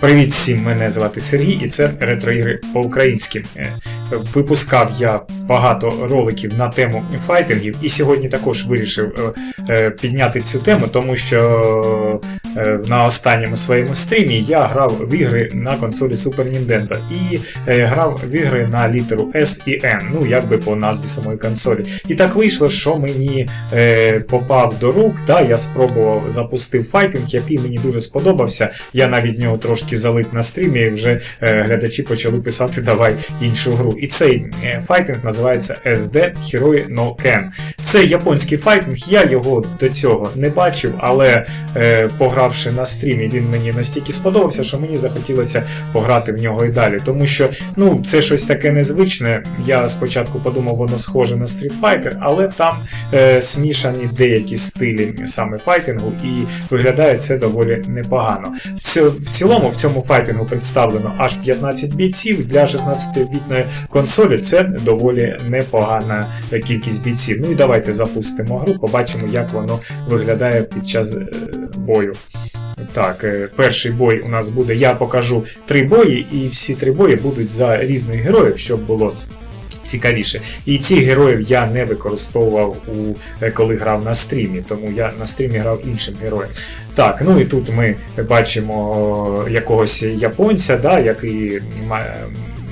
Привіт всім! Мене звати Сергій, і це ретроігри по-українськи. Випускав я багато роликів на тему файтингів, і сьогодні також вирішив е, е, підняти цю тему, тому що е, на останньому своєму стрімі я грав в ігри на консолі Super Nintendo і грав в ігри на літеру S і N, ну якби по назві самої консолі. І так вийшло, що мені попав до рук, да, я спробував запустив файтинг, який мені дуже сподобався. Я навіть нього трошки залип на стрімі, і вже глядачі почали писати давай іншу гру. І цей е, файтинг називається SD Hero no Ken. Це японський файтинг, я його до цього не бачив, але е, погравши на стрімі, він мені настільки сподобався, що мені захотілося пограти в нього і далі. Тому що ну, це щось таке незвичне. Я спочатку подумав, воно схоже на Street Fighter, але там е, смішані деякі стилі саме файтингу, і виглядає це доволі непогано. В цілому в цьому файтингу представлено аж 15 бійців. Для 16-бітної консолі це доволі непогана кількість бійців. Ну і давайте запустимо гру, побачимо, як воно виглядає під час е, бою. Так, е, перший бой у нас буде. Я покажу три бої, і всі три бої будуть за різних героїв, щоб було цікавіше. І цих героїв я не використовував у е, коли грав на стрімі, тому я на стрімі грав іншим героєм. Так, ну і тут ми бачимо якогось японця, да, який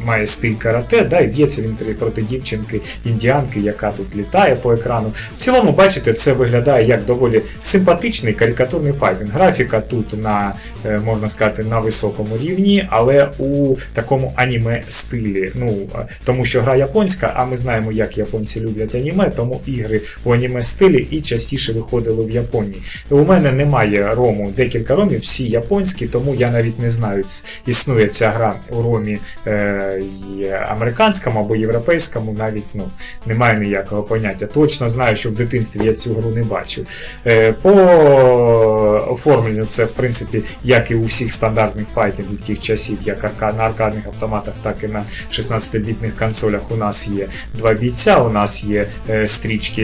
має. Стиль карате, да, і б'ється він проти дівчинки індіанки, яка тут літає по екрану. В цілому, бачите, це виглядає як доволі симпатичний карикатурний файтинг. Графіка тут на, е, можна сказати, на високому рівні, але у такому аніме стилі. Ну, е, тому що гра японська, а ми знаємо, як японці люблять аніме, тому ігри у аніме стилі і частіше виходили в Японії. У мене немає рому декілька ромів, всі японські, тому я навіть не знаю, існує ця гра у ромі е, і американському або європейському, навіть ну, немає ніякого поняття. Точно знаю, що в дитинстві я цю гру не бачив. Е, по оформленню це, в принципі, як і у всіх стандартних файтингів тих часів, як на аркадних автоматах, так і на 16-бітних консолях. У нас є два бійця, у нас є е, стрічки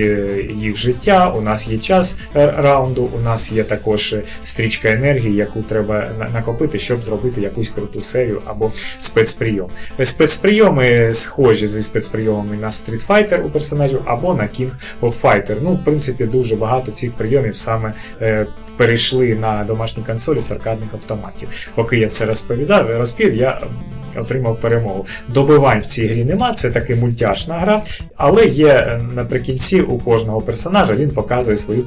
їх життя, у нас є час е, раунду, у нас є також стрічка енергії, яку треба накопити, щоб зробити якусь круту серію або спецприйом. Спецприйоми схожі зі спецприйомами на Street Fighter у персонажів або на King of Fighter. Ну, в принципі, дуже багато цих прийомів саме е, перейшли на домашні консолі з аркадних автоматів. Поки я це розповідав, розпів, я отримав перемогу. Добивань в цій грі нема, це таки мультяшна гра, але є е, наприкінці у кожного персонажа, він показує свою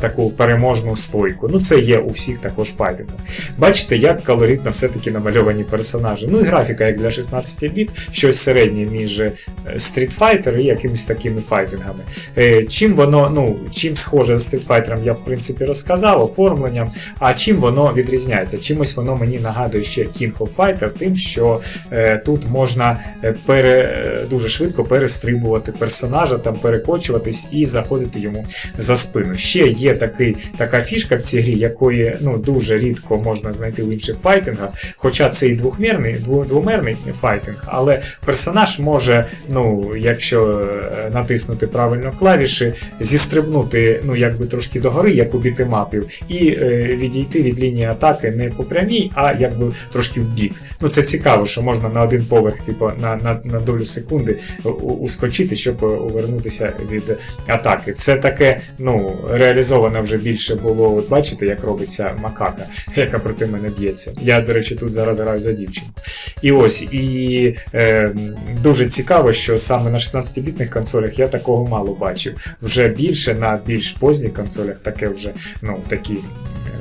таку переможну стойку. Ну, це є у всіх також файтингах. Бачите, як колоритно все-таки намальовані персонажі. Ну і графіка, як для 16 біт, щось середнє між е, Street Fighter і якимись такими файтингами. Е, Чим воно, ну, чим схоже з Street Fighter, я в принципі розказав, оформленням, а чим воно відрізняється? Чимось воно мені нагадує ще King of Fighter, тим, що е, тут можна е, пере, е, дуже швидко перестрибувати персонажа, там перекочуватись і заходити йому за спину. Ще є такий, така фішка в цій грі, якої ну, дуже рідко можна знайти в інших файтингах. Хоча це і двохмірний, двомерний файтинг, але персонаж може, ну, якщо натиснути правильно клавіші, зістрибнути ну, якби трошки догори, як у бітемапів, і е, відійти від лінії атаки не по прямій, а якби трошки вбік. Ну, це цікаво, що можна на один поверх, типу, на, на, на долю секунди ускочити, щоб е, увернутися від атаки. Це таке, ну, реалізовано вже більше було. От бачите, як робиться макака, яка проти мене б'ється. Я, до речі, тут зараз граю за дівчинку. І ось, і е, дуже цікаво, що саме на 16-бітних консолях я такого мало бачив. Вже більше на більш поздніх консолях таке вже, ну, такі.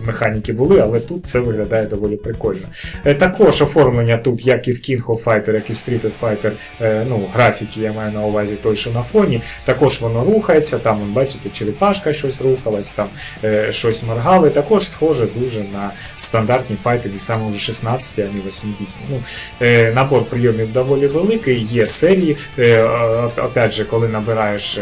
Механіки були, але тут це виглядає доволі прикольно. Е, Також оформлення тут, як і в King of Fighter, як і Street Fighter, е, ну, графіки я маю на увазі той, що на фоні. Також воно рухається, там, бачите, черепашка щось рухалась, там е, щось моргали. Також схоже дуже на стандартні файтинги, саме вже 16, а не 8 бітні. Ну, набор прийомів доволі великий, є серії. Опять же, коли набираєш.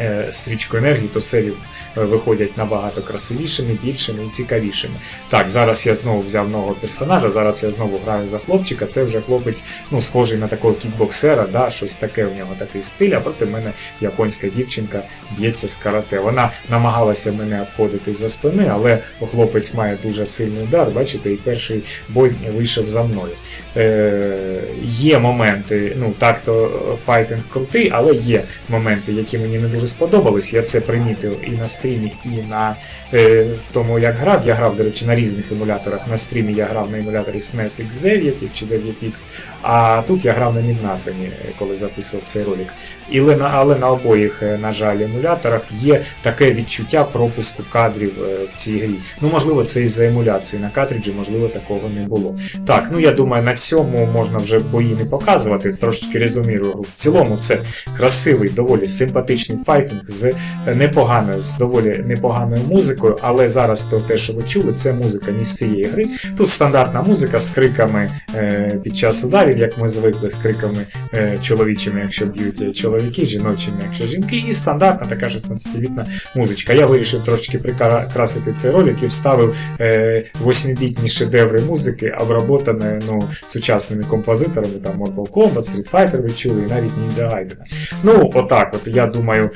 Е, Стрічку енергії, то серію е, виходять набагато красивішими, більшими і цікавішими. Так, зараз я знову взяв нового персонажа, зараз я знову граю за хлопчика. Це вже хлопець, ну, схожий на такого кікбоксера, да, щось таке у нього такий стиль, а проти мене японська дівчинка б'ється з карате. Вона намагалася мене обходити за спини, але хлопець має дуже сильний удар, бачите, і перший бой вийшов за мною. Е, є моменти, ну так то файтинг крутий, але є моменти, які мені не дуже сподобались. Я це примітив і на стрімі, і на е, в тому, як грав. Я грав, до речі, на різних емуляторах. На стрімі я грав на емуляторі SNES X9 чи 9X, а тут я грав на Міднафені, коли записував цей ролик. І, але, на, обоїх, е, на жаль, емуляторах є таке відчуття пропуску кадрів е, в цій грі. Ну, можливо, це із-за емуляції на картриджі, можливо, такого не було. Так, ну я думаю, на цьому можна вже бої не показувати, трошечки резюмірую. В цілому це красивий, доволі симпатичний файтинг з непоганою, з доволі непоганою музикою, але зараз то те, що ви чули, це музика не з цієї гри. Тут стандартна музика з криками е, під час ударів, як ми звикли, з криками е, чоловічими, якщо б'ють чоловіки, жіночими, якщо жінки, і стандартна така 16-бітна музичка. Я вирішив трошечки прикрасити цей ролик і вставив е, 8-бітні шедеври музики, обработані ну, сучасними композиторами, там Mortal Kombat, Street Fighter ви чули, і навіть Ninja Gaiden. Ну, отак, от я думаю, е,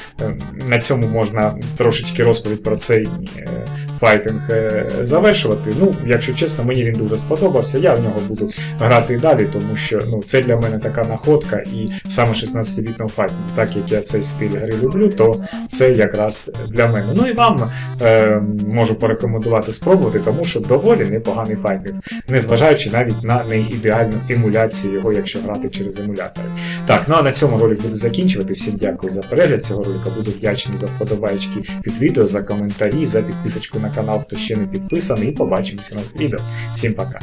на цьому можна трошечки розповідь про цей е, файтинг е, завершувати. Ну, якщо чесно, мені він дуже сподобався. Я в нього буду грати і далі, тому що ну, це для мене така находка, і саме 16-бітного файтингу, так як я цей стиль гри люблю, то це якраз для мене. Ну і вам е, можу порекомендувати спробувати, тому що доволі непоганий файтинг, незважаючи навіть на неідеальну емуляцію його, якщо грати через емулятори. Так, ну а на цьому ролик буду закінчувати. Всім дякую за перегляд цього ролика. Буду вдячний за вподобайки під відео, за коментарі, за підписочку на канал, хто ще не підписаний, і побачимося на відео. Всім пока.